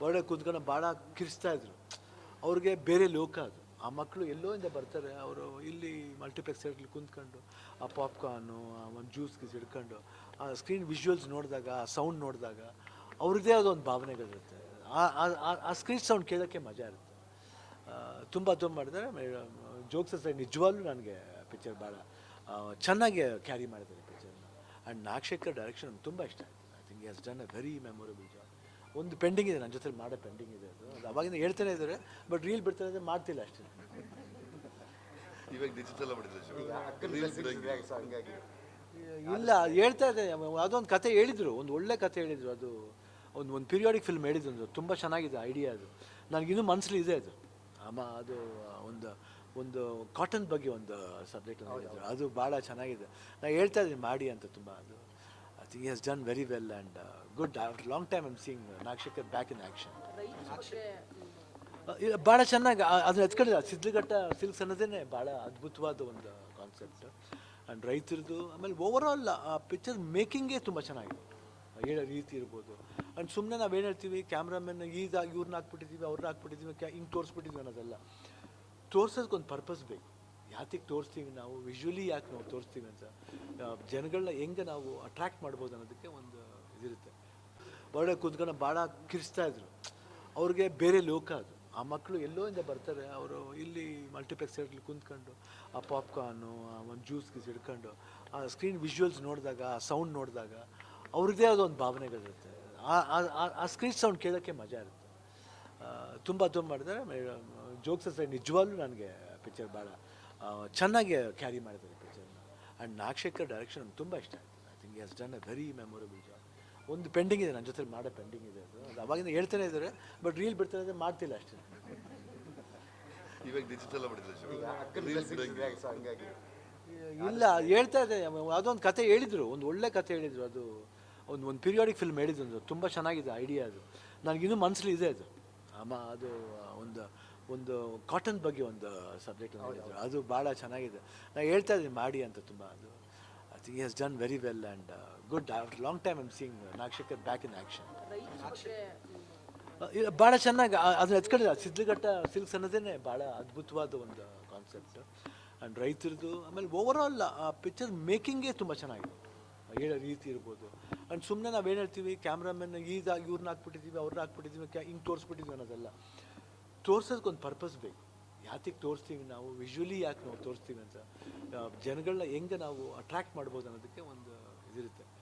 ಒಳ್ಳೆ ಕೂತ್ಕೊಂಡು ಭಾಳ ಕಿರಿಸ್ತಾ ಇದ್ರು. ಅವ್ರಿಗೆ ಬೇರೆ ಲೋಕ ಅದು. ಆ ಮಕ್ಕಳು ಎಲ್ಲೋ ಇಂದ ಬರ್ತಾರೆ. ಅವರು ಇಲ್ಲಿ ಮಲ್ಟಿಪ್ಲೆಕ್ಸ್ ಥಿಯೇಟ್ರಲ್ಲಿ ಕುಂತ್ಕೊಂಡು, ಆ ಪಾಪ್ಕಾರ್ನು ಒಂದು ಜ್ಯೂಸ್ ಗೀಸ್ ಹಿಡ್ಕೊಂಡು, ಆ ಸ್ಕ್ರೀನ್ ವಿಜುವಲ್ಸ್ ನೋಡಿದಾಗ, ಆ ಸೌಂಡ್ ನೋಡಿದಾಗ ಅವ್ರದ್ದೇ ಅದೊಂದು ಭಾವನೆಗಳಿರುತ್ತೆ. ಆ- ಸ್ಕ್ರೀನ್ ಸೌಂಡ್ ಕೇಳೋಕ್ಕೆ ಮಜಾ ಇರುತ್ತೆ. ತುಂಬ ತುಂಬ ಮಾಡಿದ್ದಾರೆ. ಜೋಕ್ಸ್ ಸೈಡ್ ನಿಜವಾಗ್ಲೂ ನನಗೆ ಪಿಕ್ಚರ್ ಭಾಳ ಚೆನ್ನಾಗಿ ಕ್ಯಾರಿ ಮಾಡಿದ್ದಾರೆ ಪಿಕ್ಚರ್ನ ಆ್ಯಂಡ್ ನಾಗಶೇಖರ್ ಡೈರೆಕ್ಷನ್ ತುಂಬ ಇಷ್ಟ ಆಯಿತು. I think has done a very memorable job ಒಂದು ಪೆಂಡಿಂಗ್ ಇದೆ ನನ್ನ ಜೊತೆ ಮಾಡೋ ಪೆಂಡಿಂಗ್ ಇದೆ ಅದು. ಅದು ಅವಾಗಿಂದ ಹೇಳ್ತಾನೆ ಇದ್ದಾರೆ ಬಟ್ ರೀಲ್ ಬಿಡ್ತಾರೆ ಇದ್ದಾರೆ ಮಾಡ್ತಿಲ್ಲ ಅಷ್ಟೇ. ಇವಾಗ ಡಿಜಿಟಲ್ ಇಲ್ಲ ಹೇಳ್ತಾ ಇದೆ ಅದೊಂದು ಕತೆ ಹೇಳಿದರು ಒಂದು ಒಳ್ಳೆ ಕತೆ ಹೇಳಿದರು. ಅದು ಒಂದು ಒಂದು ಪೀರಿಯಾಡಿಕ್ ಫಿಲ್ಮ್ ಹೇಳಿದ್ರು ಒಂದು ತುಂಬ ಚೆನ್ನಾಗಿದೆ ಐಡಿಯಾ ಅದು. ನನಗಿನ್ನೂ ಮನಸ್ಸಲ್ಲಿ ಇದೆ ಅದು. ಅಮ್ಮ ಅದು ಒಂದು ಒಂದು ಕಾಟನ್ ಬಗ್ಗೆ ಒಂದು ಸಬ್ಜೆಕ್ಟ್ ಅದು ಭಾಳ ಚೆನ್ನಾಗಿದೆ. ನಾನು ಹೇಳ್ತಾ ಇದ್ದೀನಿ ಮಾಡಿ ಅಂತ ತುಂಬ ಅದು. I very well and very well and good long long time seeing uh, Nagashekar back in action ಭಾಳ ಚೆನ್ನಾಗಿ ಅದನ್ನ ಎತ್ಕೊಂಡಿಲ್ಲ ಸಿದ್ಲಘಟ್ಟ ಸಿಲ್ಕ್ಸ್ ಅನ್ನೋದೇ ಭಾಳ ಅದ್ಭುತವಾದ ಒಂದು ಕಾನ್ಸೆಪ್ಟ್ ಆ್ಯಂಡ್ ರೈತರದು ಆಮೇಲೆ ಓವರಾಲ್ ಆ ಪಿಕ್ಚರ್ ಮೇಕಿಂಗೇ ತುಂಬ ಚೆನ್ನಾಗಿದೆ. ಹೇಳೋ ರೀತಿ ಇರ್ಬೋದು. ಆ್ಯಂಡ್ ಸುಮ್ಮನೆ ನಾವೇನು ಹೇಳ್ತೀವಿ ಕ್ಯಾಮ್ರಾಮನ್ ಈಗ ಇವ್ರನ್ನ ಹಾಕ್ಬಿಟ್ಟಿದ್ದೀವಿ ಅವ್ರನ್ನ ಹಾಕ್ಬಿಟ್ಟಿದ್ದೀವಿ ಕ್ಯಾ ಹಿಂಗೆ ತೋರಿಸ್ಬಿಟ್ಟಿದ್ವಿ ಅನ್ನೋದಲ್ಲ. ತೋರ್ಸೋದಕ್ಕೊಂದು ಪರ್ಪಸ್ ಬೇಕು. ಯಾತಿಗೆ ತೋರಿಸ್ತೀವಿ ನಾವು? ವಿಜುವಲಿ ಯಾಕೆ ನಾವು ತೋರಿಸ್ತೀವಿ ಅಂತ? ಜನಗಳನ್ನ ಹೆಂಗೆ ನಾವು ಅಟ್ರ್ಯಾಕ್ಟ್ ಮಾಡ್ಬೋದು ಅನ್ನೋದಕ್ಕೆ ಒಂದು ಇದಿರುತ್ತೆ. ಒಳ್ಳೆ ಕೂತ್ಕೊಂಡು ಭಾಳ ಕಿರಿಸ್ತಾ ಇದ್ರು. ಅವ್ರಿಗೆ ಬೇರೆ ಲೋಕ ಅದು. ಆ ಮಕ್ಕಳು ಎಲ್ಲೋ ಇಂದ ಬರ್ತಾರೆ. ಅವರು ಇಲ್ಲಿ ಮಲ್ಟಿಪ್ಲೆಕ್ಸ್ ಥಿಯೇಟ್ರಲ್ಲಿ ಕುಂತ್ಕೊಂಡು ಆ ಪಾಪ್ಕಾರ್ನು ಒಂದು ಜ್ಯೂಸ್ ಗೀಸ್ ಹಿಡ್ಕೊಂಡು ಆ ಸ್ಕ್ರೀನ್ ವಿಜುವಲ್ಸ್ ನೋಡಿದಾಗ ಆ ಸೌಂಡ್ ನೋಡಿದಾಗ ಅವ್ರದ್ದೇ ಆದ ಒಂದು ಭಾವನೆಗಳಿರುತ್ತೆ. ಆ- ಆ- ಆ- ಆ ಸ್ಕ್ರೀನ್ ಸೌಂಡ್ ಕೇಳೋಕ್ಕೆ ಮಜಾ ಇರುತ್ತೆ. ತುಂಬ ತುಂಬ ಮಾಡಿದ್ರೆ ಜೋಕ್ಸ್ ಸೈಡ್ ನಿಜವಾಗ್ಲೂ ನನಗೆ ಪಿಕ್ಚರ್ ಭಾಳ ಆ, ಚೆನ್ನಾಗಿ ಕ್ಯಾರಿ ಮಾಡಿದ್ದಾರೆ ಪಿಕ್ಚರ್ನ ಆ್ಯಂಡ್ ನಾಗಶೇಖರ್ ಡೈರೆಕ್ಷನ್ ನಂಗೆ ತುಂಬ ಇಷ್ಟ ಆಯಿತು. I think has done a very memorable job ಒಂದು ಪೆಂಡಿಂಗ್ ಇದೆ ನನ್ನ ಜೊತೆ ಮಾಡೋ ಪೆಂಡಿಂಗ್ ಇದೆ ಅದು. ಅದು ಅವಾಗಿಂದ ಹೇಳ್ತಾನೆ ಇದ್ದಾರೆ ಬಟ್ ರೀಲ್ ಬಿಡ್ತಾರೆ ಅಂದರೆ ಮಾಡ್ತಿಲ್ಲ ಅಷ್ಟೇ. ಇವಾಗ ಡಿಜಿಟಲ್ ಇಲ್ಲ ಹೇಳ್ತಾ ಇದೆ ಅದೊಂದು ಕತೆ ಹೇಳಿದರು ಒಂದು ಒಳ್ಳೆ ಕತೆ ಹೇಳಿದರು. ಅದು ಒಂದು ಒಂದು ಪೀರಿಯಾಡಿಕ್ ಫಿಲ್ಮ್ ಹೇಳಿದ್ರು ಒಂದು ತುಂಬ ಚೆನ್ನಾಗಿದೆ ಐಡಿಯಾ ಅದು. ನನಗಿನ್ನೂ ಮನಸ್ಸಲ್ಲಿ ಇದೆ ಅದು. ಅಮ್ಮ ಅದು ಒಂದು ಒಂದು ಕಾಟನ್ ಬಗ್ಗೆ ಒಂದು ಸಬ್ಜೆಕ್ಟ್ ಹೇಳಿದ್ರು. ಅದು ಭಾಳ ಚೆನ್ನಾಗಿದೆ. ನಾನು ಹೇಳ್ತಾ ಇದ್ದೀನಿ ಮಾಡಿ ಅಂತ ತುಂಬ ಅದು. I think has done very well and good after long time I'm seeing Nagashekar back in action ಭಾಳ ಚೆನ್ನಾಗಿ ಅದನ್ನ ಎತ್ಕೊಂಡಿಲ್ಲ. ಸಿದ್ಲಘಟ್ಟ ಸಿಲ್ಕ್ಸ್ ಅನ್ನೋದೇ ಭಾಳ ಅದ್ಭುತವಾದ ಒಂದು ಕಾನ್ಸೆಪ್ಟ್ ಆ್ಯಂಡ್ ರೈತರದ್ದು ಆಮೇಲೆ ಓವರಾಲ್ ಆ ಪಿಕ್ಚರ್ ಮೇಕಿಂಗೇ ತುಂಬ ಚೆನ್ನಾಗಿದೆ. ಹೇಳೋ ರೀತಿ ಇರ್ಬೋದು. ಆ್ಯಂಡ್ ಸುಮ್ಮನೆ ನಾವೇನು ಹೇಳ್ತೀವಿ ಕ್ಯಾಮ್ರಾಮನ್ ಈಗ ಇವ್ರನ್ನ ಹಾಕ್ಬಿಟ್ಟಿದ್ದೀವಿ ಅವ್ರನ್ನ ಹಾಕ್ಬಿಟ್ಟಿದ್ದೀವಿ ಕ್ಯಾ ಹಿಂಗೆ ತೋರಿಸ್ಬಿಟ್ಟಿದ್ವಿ ಅನ್ನೋದಲ್ಲ. ತೋರ್ಸೋದಕ್ಕೊಂದು ಪರ್ಪಸ್ ಬೇಕು. ಯಾತಿಗೆ ತೋರಿಸ್ತೀವಿ ನಾವು? ವಿಜುವಲಿ ಯಾಕೆ ನಾವು ತೋರಿಸ್ತೀವಿ ಅಂತ? ಜನಗಳನ್ನ ಹೆಂಗೆ ನಾವು ಅಟ್ರ್ಯಾಕ್ಟ್ ಮಾಡ್ಬೋದು ಅನ್ನೋದಕ್ಕೆ ಒಂದು, ಇದಿರುತ್ತೆ.